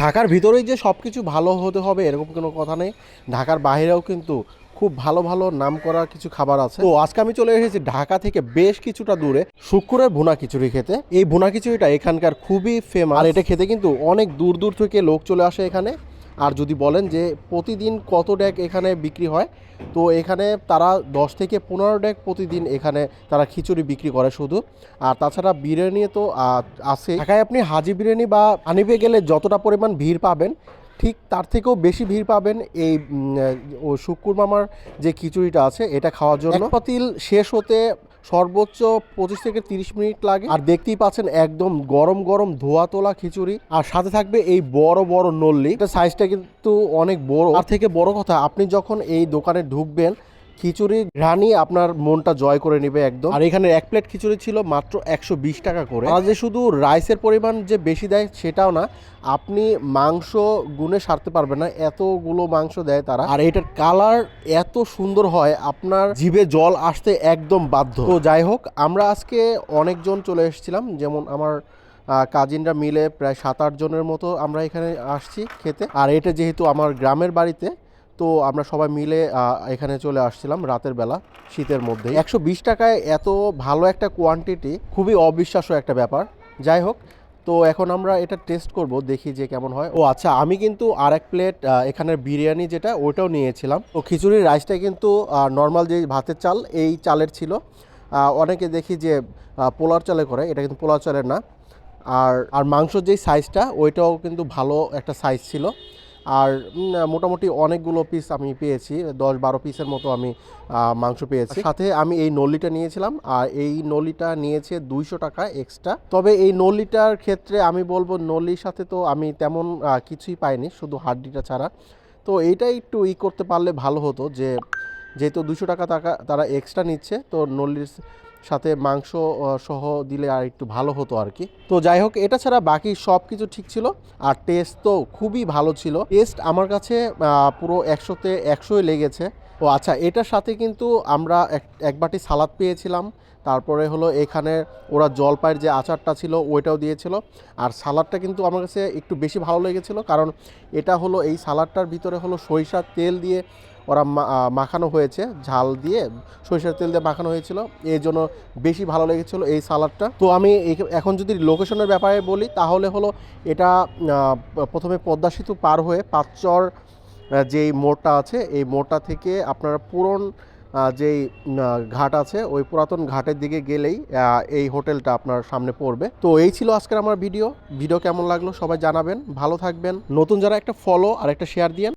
ঢাকার ভিতরেই যে সব কিছু ভালো হতে হবে, এরকম কোনো কথা নেই। ঢাকার বাইরেও কিন্তু খুব ভালো ভালো নাম করা কিছু খাবার আছে। তো আজকে আমি চলে এসেছি ঢাকা থেকে বেশ কিছুটা দূরে শুক্রের ভুনা খিচুড়ি খেতে। এই ভুনা খিচুড়িটা এখানকার খুবই ফেমাস আর এটা খেতে কিন্তু অনেক দূর দূর থেকে লোক চলে আসে এখানে। আর যদি বলেন যে প্রতিদিন কত ডেক এখানে বিক্রি হয়, তো এখানে তারা দশ থেকে পনেরো ডেক প্রতিদিন এখানে তারা খিচুড়ি বিক্রি করে শুধু। আর তাছাড়া বিরিয়ানি তো আছে। ঢাকায় আপনি হাজি বিরিয়ানি বা আনিবে গেলে যতটা পরিমাণ ভিড় পাবেন, ঠিক তার থেকেও বেশি ভিড় পাবেন এই ও শুক্কুর মামার যে খিচুড়িটা আছে, এটা খাওয়ার জন্য। পাতিল শেষ হতে সর্বোচ্চ পঁচিশ থেকে তিরিশ মিনিট লাগে। আর দেখতেই পাচ্ছেন একদম গরম গরম ধোয়া তোলা খিচুড়ি। আর সাথে থাকবে এই বড় বড় নল্লি। এটা সাইজটা কিন্তু অনেক বড়। আর থেকে বড় কথা, আপনি যখন এই দোকানে ঢুকবেন খিচুড়ি রানি আপনার মনটা জয় করে নেবে একদম। আর এখানে এক প্লেট খিচুড়ি ছিল মাত্র একশো বিশ টাকা করে। আর যে শুধু রাইসের পরিমাণ যে বেশি দেয় সেটাও না, আপনি মাংস গুনে সারতে পারবেন না, এতগুলো মাংস দেয় তারা। আর এটার কালার এত সুন্দর হয়, আপনার জিভে জল আসতে একদম বাধ্য। তো যাই হোক, আমরা আজকে অনেকজন চলে এসেছিলাম, যেমন আমার কাজিনরা মিলে প্রায় সাত আট জনের মতো আমরা এখানে আসছি খেতে। আর এটা যেহেতু আমার গ্রামের বাড়িতে তো আমরা সবাই মিলে এখানে চলে আসছিলাম রাতের বেলা, শীতের মধ্যে একশো বিশ টাকায় এত ভালো একটা কোয়ান্টিটি খুবই অবিশ্বাস্য একটা ব্যাপার। যাই হোক, তো এখন আমরা এটা টেস্ট করব, দেখি যে কেমন হয়। ও আচ্ছা আমি কিন্তু আর এক প্লেট এখানের বিরিয়ানি যেটা, ওটাও নিয়েছিলাম। তো খিচুড়ির রাইসটা কিন্তু নর্মাল যে ভাতের চাল, এই চালের ছিল। অনেকে দেখি যে পোলার চালে করে, এটা কিন্তু পোলার চালের না। আর আর মাংসর যেই সাইজটা ওইটাও কিন্তু ভালো একটা সাইজ ছিল। আর মোটামুটি অনেকগুলো পিস আমি পেয়েছি, দশ বারো পিসের মতো আমি মাংস পেয়েছি। সাথে আমি এই নলিটা নিয়েছিলাম, আর এই নলিটা নিয়েছে দুইশো টাকা এক্সট্রা তবে এই নলিটার ক্ষেত্রে আমি বলব নলির সাথে তো আমি তেমন কিছুই পাইনি, শুধু হাড্ডিটা ছাড়া। তো এইটা একটু ই করতে পারলে ভালো হতো যে, যেহেতু দুশো টাকা টাকা তারা এক্সট্রা নিচ্ছে, তো নল্লির সাথে মাংস সহ দিলে আর একটু ভালো হতো আর কি। তো যাই হোক, এটা ছাড়া বাকি সব কিছু ঠিক ছিল। আর টেস্ট তো খুবই ভালো ছিল। টেস্ট আমার কাছে পুরো একশোতে একশোই লেগেছে। ও আচ্ছা এটার সাথে কিন্তু আমরা এক বাটি সালাদ পেয়েছিলাম। তারপরে হলো এখানে ওরা জলপাইয়ের যে আচারটা ছিল, ওইটাও দিয়েছিল। আর সালাদটা কিন্তু আমার কাছে একটু বেশি ভালো লেগেছিল। কারণ এটা হলো এই সালাদটার ভিতরে হলো সরিষার তেল দিয়ে ওরা মাখানো হয়েছে, ঝাল দিয়ে, সরিষার তেল দিয়ে মাখানো হয়েছিল। এই জন্য বেশি ভালো লেগেছিল এই সালাদটা তো আমি এখ- এখন যদি লোকেশনের ব্যাপারে বলি, তাহলে হলো এটা প্রথমে পদ্মা সেতু পার হয়ে পাঁচচর যেই মোড়টা আছে, এই মোড়টা থেকে আপনারা পুরন যেই ঘাট আছে, ওই পুরাতন ঘাটের দিকে গেলেই এই হোটেলটা আপনার সামনে পড়বে। তো এই ছিল আজকের আমার ভিডিও। ভিডিও কেমন লাগল সবাই জানাবেন। ভালো থাকবেন। নতুন যারা একটা ফলো আর একটা শেয়ার দিয়েন।